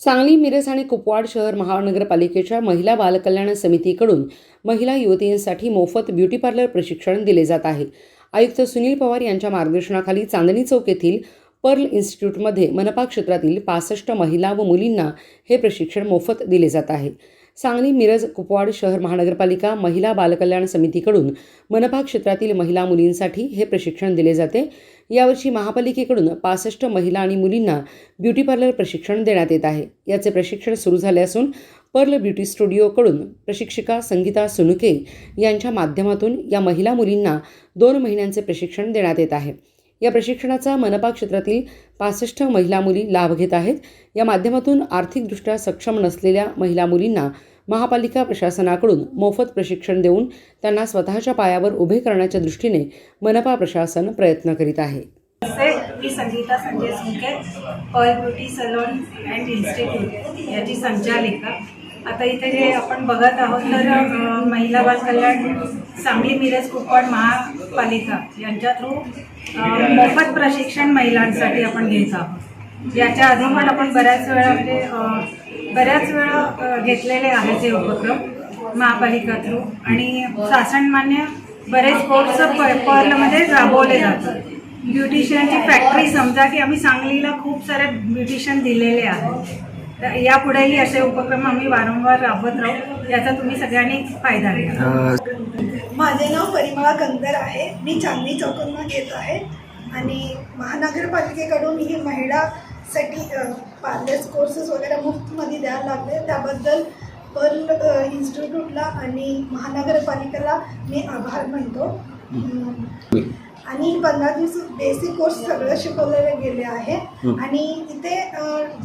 सांगली मिरज आणि कुपवाड शहर महानगरपालिकेच्या महिला बालकल्याण समितीकडून महिला युवतींसाठी मोफत ब्युटी पार्लर प्रशिक्षण दिले जात आहे. आयुक्त सुनील पवार यांच्या मार्गदर्शनाखाली चांदणी चौक येथील पर्ल इन्स्टिट्यूटमध्ये मनपा क्षेत्रातील पासष्ट महिला व मुलींना हे प्रशिक्षण मोफत दिले जात आहे. सांगली मिरज कुपवाड शहर महानगरपालिका महिला बालकल्याण समितीकडून मनपा क्षेत्रातील महिला मुलींसाठी हे प्रशिक्षण दिले जाते. यावर्षी महापालिकेकडून पासष्ट महिला आणि मुलींना ब्युटी पार्लर प्रशिक्षण देण्यात येत आहे. याचे प्रशिक्षण सुरू झाले असून पर्ल ब्युटी स्टुडिओकडून प्रशिक्षिका संगीता सुनुके यांच्या माध्यमातून या महिला मुलींना दोन महिन्यांचे प्रशिक्षण देण्यात येत आहे. या प्रशिक्षणाचा मनपा क्षेत्रातील पासष्ट महिला मुली लाभ घेत आहेत. या माध्यमातून आर्थिकदृष्ट्या सक्षम नसलेल्या महिला मुलींना महापालिका प्रशासनाकडून मोफत प्रशिक्षण देऊन त्यांना स्वतःच्या पायावर उभे करण्याच्या दृष्टीने मनपा प्रशासन प्रयत्न करीत आहे. मी Sangeeta Sanjay Suke Pearl Beauty salon and institute याची संचालिका. आता इथे जे आपण बघत आहोत तर महिला बाल कल्याण सांगली मिरज कुपवाड महापालिका यांच्या थ्रू मोफत प्रशिक्षण महिलांसाठी आपण घेत आहोत. याच्या आधी पण आपण बऱ्याच वेळा म्हणजे बऱ्याच वेळा घेतलेले आहेत हे उपक्रम महापालिका थ्रू आणि शासनमान्य बरेच कोर्स पर्लमध्ये राबवले जातात. ब्युटिशियनची फॅक्टरी समजा की आम्ही सांगलीला खूप सारे ब्युटिशियन दिलेले आहेत. तर यापुढेही असे उपक्रम आम्ही वारंवार राबवत राहू. याचा तुम्ही सगळ्यांनी फायदा घ्या. माझे नाव परिमळा कंदर आहे. मी चांदणी चौकांना घेत आहे. आणि महानगरपालिकेकडून ही महिलासाठी पार्लर्स कोर्सेस वगैरे मुफ्तमध्ये द्यायला लागले. त्याबद्दल पर्ल इन्स्टिट्यूटला आणि महानगरपालिकेला मी आभार मानतो. आणि पंधरा दिवस बेसिक कोर्स सगळं शिकवलेले गेले आहे. आणि इथे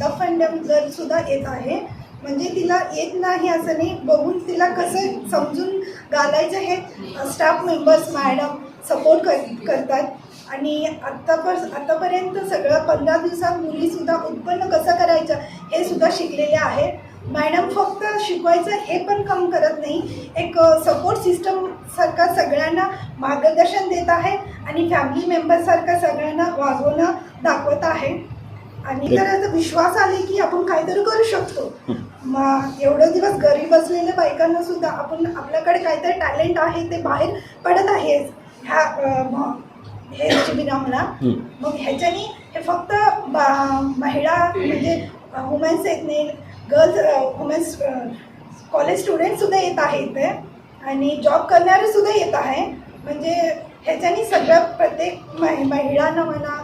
डफ अँड डम गर्ल सुद्धा येत आहे म्हणजे तिला येत नाही असं नाही बघून तिला कसं समजून घालायचं हे स्टाफ मेंबर्स मॅडम सपोर्ट कर करतात. आणि आत्तापर आत्तापर्यंत सगळं पंधरा दिवसात मुलीसुद्धा उत्पन्न कसं करायचं हे सुद्धा शिकलेले आहे मॅडम फक्त शिकवायचं हे पण काम करत नाही. एक सपोर्ट सिस्टम सारखा सगळ्यांना मार्गदर्शन देत आहे आणि फॅमिली मेंबरसारखं सगळ्यांना वागवणं दाखवत आहे. आणि तर आता विश्वास आले की आपण काहीतरी करू शकतो. मग एवढं दिवस घरी बसलेल्या बायकांना सुद्धा आपण आपल्याकडे काहीतरी टॅलेंट आहे ते बाहेर पडत आहे. ह्या हे शिबिरा म्हणा मग ह्याच्यानी हे फक्त बा- महिला म्हणजे वुमेन्स येत नाही गर्ल्स वुमेन्स कॉलेज स्टुडंटसुद्धा येत आहे इथे आणि जॉब करणारे सुद्धा येत आहे. म्हणजे ह्याच्यानी सगळ्या प्रत्येक महि महिलांना म्हणा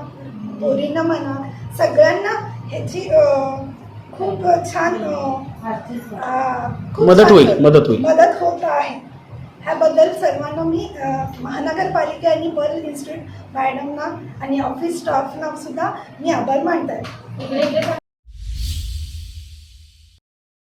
पोरींना म्हणा सगळ्यांना ह्याची खूप छान मदत छान होईल, मदत होईल. मदत होत आहे सर्वांना मी महानगरपालिका आणि पर्ल इन्स्टिट्यूट मॅडमना आणि ऑफिस स्टाफना सुद्धा मी आभार मानत आहे